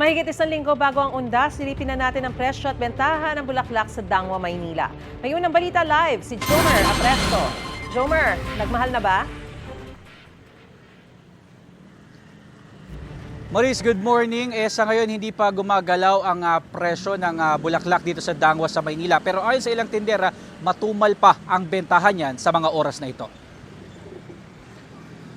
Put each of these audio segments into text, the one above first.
Mahigit isang linggo bago ang undas, silipin na natin ang presyo at bentahan ng bulaklak sa Dangwa, Maynila. May unang balita live, si Jomer Apresto. Jomer, nagmahal na ba? Maurice, good morning. Eh, sa ngayon, hindi pa gumagalaw ang ah, presyo ng ah, bulaklak dito sa Dangwa sa Maynila. Pero ayon sa ilang tindera, matumal pa ang bentahan yan sa mga oras na ito.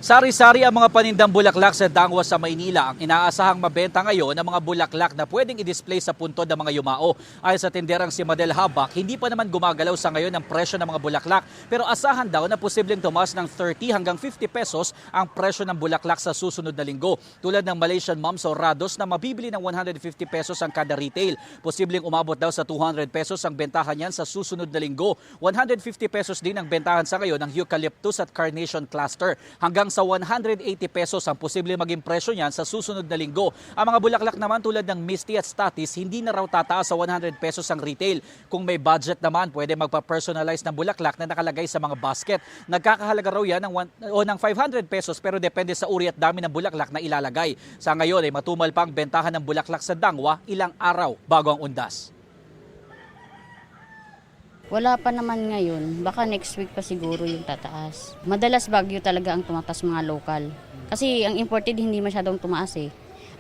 Sari-sari ang mga panindang bulaklak sa Dangwa sa Maynila. Ang inaasahang mabenta ngayon ang mga bulaklak na pwedeng i-display sa puntod ng mga yumao. Ayon sa tinderang si Madel Habak, hindi pa naman gumagalaw sa ngayon ang presyo ng mga bulaklak. Pero asahan daw na posibleng tumaas ng 30 hanggang 50 pesos ang presyo ng bulaklak sa susunod na linggo. Tulad ng Malaysian Moms o Rados na mabibili ng 150 pesos ang kada retail. Posibleng umabot daw sa 200 pesos ang bentahan niyan sa susunod na linggo. 150 pesos din ang bentahan sa ngayon ng Eucalyptus at Carnation Cluster. Hanggang sa 180 pesos ang posibleng maging presyo niyan sa susunod na linggo. Ang mga bulaklak naman tulad ng Misty at Statis, hindi na raw tataas sa 100 pesos ang retail. Kung may budget naman, pwede magpa-personalize ng bulaklak na nakalagay sa mga basket. Nagkakahalaga raw yan ng, one- o ng 500 pesos pero depende sa uri at dami ng bulaklak na ilalagay. Sa ngayon ay matumal pa ang bentahan ng bulaklak sa Dangwa ilang araw bago ang undas. Wala pa naman ngayon. Baka next week pa siguro yung tataas. Madalas Bagyo talaga ang tumataas mga local. Kasi ang imported hindi masyadong tumaas eh.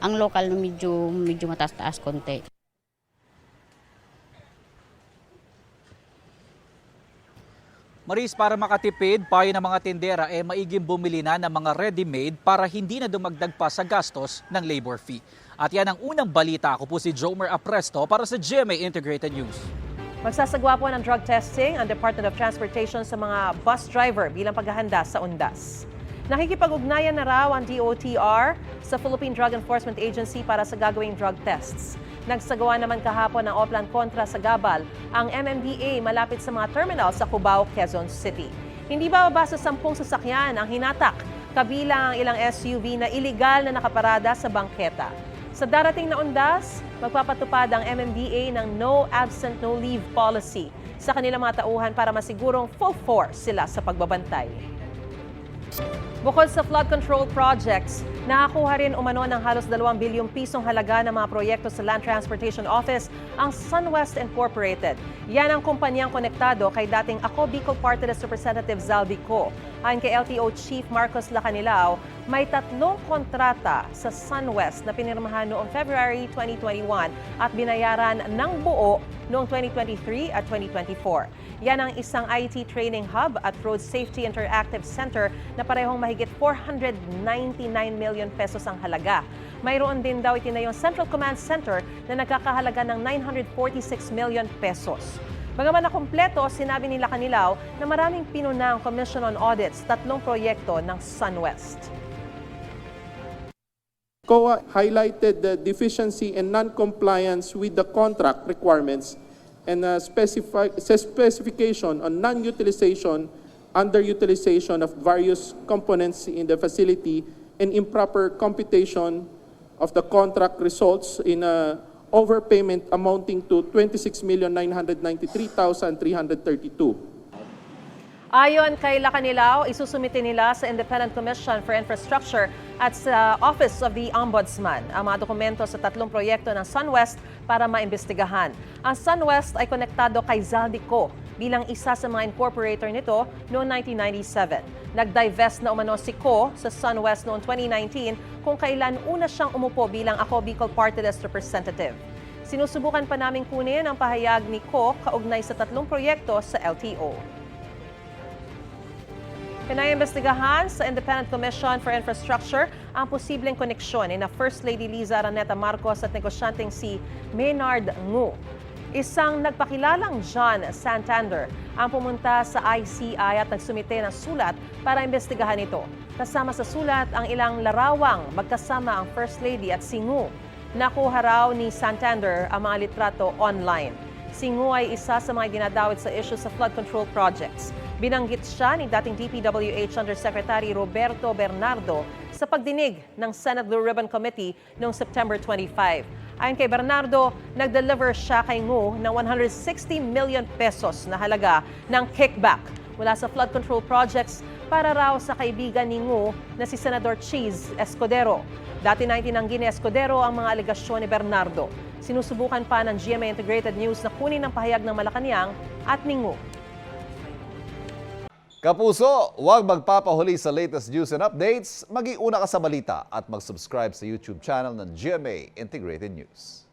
Ang local medyo, medyo mataas-taas konti. Maris, para makatipid, payo ng mga tindera eh maiging bumili na ng mga ready-made para hindi na dumagdag pa sa gastos ng labor fee. At yan ang unang balita. Ako po si Jomer Apresto para sa GMA Integrated News. Magsasagwa po ng drug testing ang Department of Transportation sa mga bus driver bilang paghahanda sa undas. Nakikipag-ugnayan na raw ang DOTR sa Philippine Drug Enforcement Agency para sa gagawing drug tests. Nagsagawa naman kahapon ng Oplan kontra sa Gabal ang MMDA malapit sa mga terminal sa Cubao, Quezon City. Hindi bababa sa sampung sasakyan ang hinatak, kabilang ang ilang SUV na iligal na nakaparada sa bangketa. Sa darating na undas, magpapatupad ang MMDA ng no absent, no leave policy sa kanilang mga tauhan para masigurong full force sila sa pagbabantay. Bukod sa flood control projects, nakakuha rin umano ng halos 2 bilyong pisong halaga ng mga proyekto sa Land Transportation Office ang SunWest Incorporated. Yan ang kumpanyang konektado kay dating Ako Bicol Party List Representative Zaldi Co. Ayon kay LTO Chief Marcos Lacanilao, may tatlong kontrata sa SunWest na pinirmahan noong February 2021 at binayaran ng buo noong 2023 at 2024. Yan ang isang IT training hub at Road Safety Interactive Center na parehong mahigit 499 million pesos ang halaga. Mayroon din daw itinayong Central Command Center na nagkakahalaga ng 946 million pesos. Bagaman na kumpleto, sinabi nila kanilaw na maraming pinuna ang Commission on Audits, tatlong proyekto ng SunWest. COA highlighted the deficiency and non-compliance with the contract requirements and uh, specify, specification on non-utilization, underutilization of various components in the facility and improper computation of the contract results in a overpayment amounting to 26,993,332. Ayon kay Lacanilao, isusumite nila sa Independent Commission for Infrastructure at sa Office of the Ombudsman ang mga dokumento sa tatlong proyekto ng SunWest para maimbestigahan. Ang SunWest ay konektado kay Zaldico bilang isa sa mga incorporator nito noong 1997. Nag-divest na umano si Co sa SunWest noong 2019 kung kailan una siyang umupo bilang ako Bicol Party List Representative. Sinusubukan pa namin kunin ang pahayag ni Co kaugnay sa tatlong proyekto sa LTO. Pinaimbestigahan sa Independent Commission for Infrastructure ang posibleng koneksyon ni na First Lady Liza Araneta Marcos at negosyanteng si Maynard Ngu. Isang nagpakilalang John Santander ang pumunta sa ICI at nagsumite ng sulat para imbestigahan ito. Kasama sa sulat ang ilang larawang magkasama ang First Lady at si Ngu. Nakuha raw ni Santander ang mga litrato online. Si Ngu ay isa sa mga dinadawit sa issue sa flood control projects. Binanggit siya ni dating DPWH Undersecretary Roberto Bernardo sa pagdinig ng Senate Blue Ribbon Committee noong September 25. Ayon kay Bernardo, nag-deliver siya kay Ngu ng 160 million pesos na halaga ng kickback mula sa flood control projects para raw sa kaibigan ni Ngo na si Senador Cheese Escudero. Dati na itinanggi ni Escudero ang mga alegasyon ni Bernardo. Sinusubukan pa ng GMA Integrated News na kunin ang pahayag ng Malacanang at ni Ngo. Kapuso, huwag magpapahuli sa latest news and updates. Mag-iuna ka sa balita at mag-subscribe sa YouTube channel ng GMA Integrated News.